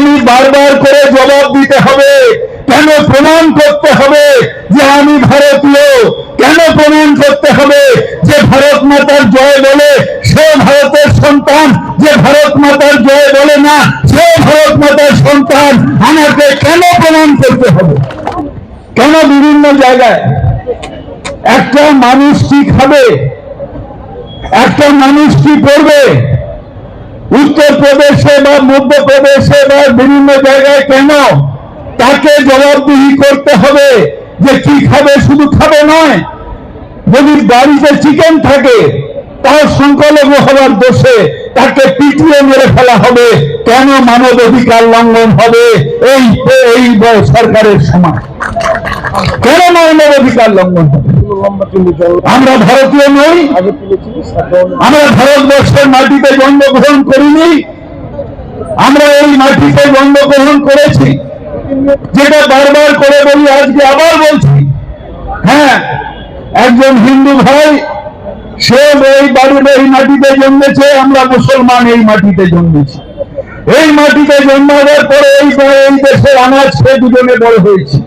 আমি বারবার করে জবাব দিতে হবে। কেন প্রমাণ করতে হবে যে আমি ভারতীয়? কেন প্রমাণ করতে হবে যে ভারত মাতার জয় বলে? সে ভারতের সন্তান যে ভারত মাতার জয় বলে না, সে ভারত মাতার সন্তান আমাকে কেন প্রমাণ করতে হবে? কেন বিভিন্ন জায়গায় একটা মানুষ কি খাবে? একটা মানুষ কি করবে উত্তরপ্রদেশে বা মধ্যপ্রদেশে বা বিভিন্ন জায়গায় কেন? তাকে জবাবদিহি করতে হবে যে কি খাবে, শুধু খাবে নয়, যদি বাড়িতে চিকেন থাকে, তার সংখ্যালঘু হওয়ার দোষে তাকে পিটিয়ে মেরে ফেলা হবে। কেন মানব অধিকার লঙ্ঘন হবে? এই এই সরকারের সময় কেন মানব অধিকার লঙ্ঘন হবে? আমরা ভারতীয় নই। আমরা ভারতবর্ষের মাটিতে জন্মগ্রহণ করিনি। মাটিতে জন্মগ্রহণ করেছি, যেটা বারবার করে বলি, আজকে আবার বলছি। হ্যাঁ একজন হিন্দু ভাই, সে এই বাড়ির এই মাটিতে জন্মেছে, আমরা মুসলমান এই মাটিতে জন্মেছি। এই মাটিতে জন্মাবার পরে এই এই দেশের আনাজ সে দুজনে বড় হয়েছে।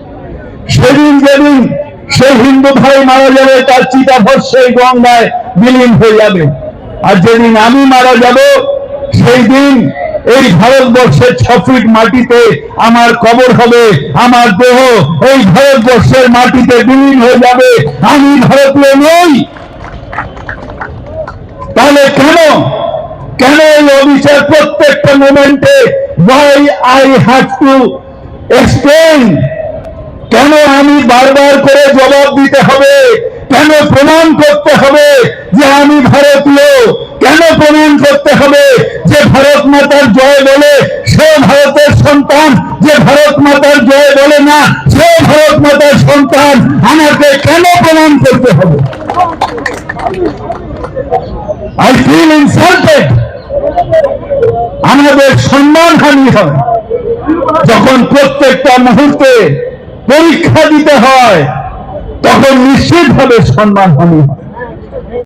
সেদিন যেদিন সেই হিন্দু ভাই মারা যাবে, তার চিতাভর সেই গঙ্গায় বিলীন হয়ে যাবে। আর যেদিন আমি মারা যাব, সেই দিন এই ভারতবর্ষের ছ ফিট মাটিতে আমার কবর হবে, আমার দেহ এই ভারতবর্ষের মাটিতে বিলীন হয়ে যাবে। আমি ভারতীয় নই। তাহলে কেন? কেন এই অবিচার প্রত্যেকটা মোমেন্টে why I have to explain কেন আমি বারবার করে জবাব দিতে হবে? কেন প্রমাণ করতে হবে যে আমি ভারতীয়? কেন প্রমাণ করতে হবে? মাতার জয় বলে, সে ভারতের সন্তান। যে ভারত মাতার জয় বলে না, সে ভারত মাতার সন্তান। আমাকে কেন প্রমাণ করতে হবে? আই ফিল ইনসাল্টেড আমাদের সম্মান হানি হয়। যখন প্রত্যেকটা মুহূর্তে পরীক্ষা দিতে হয়, তখন নিশ্চিতভাবে সম্মান হানি হয়।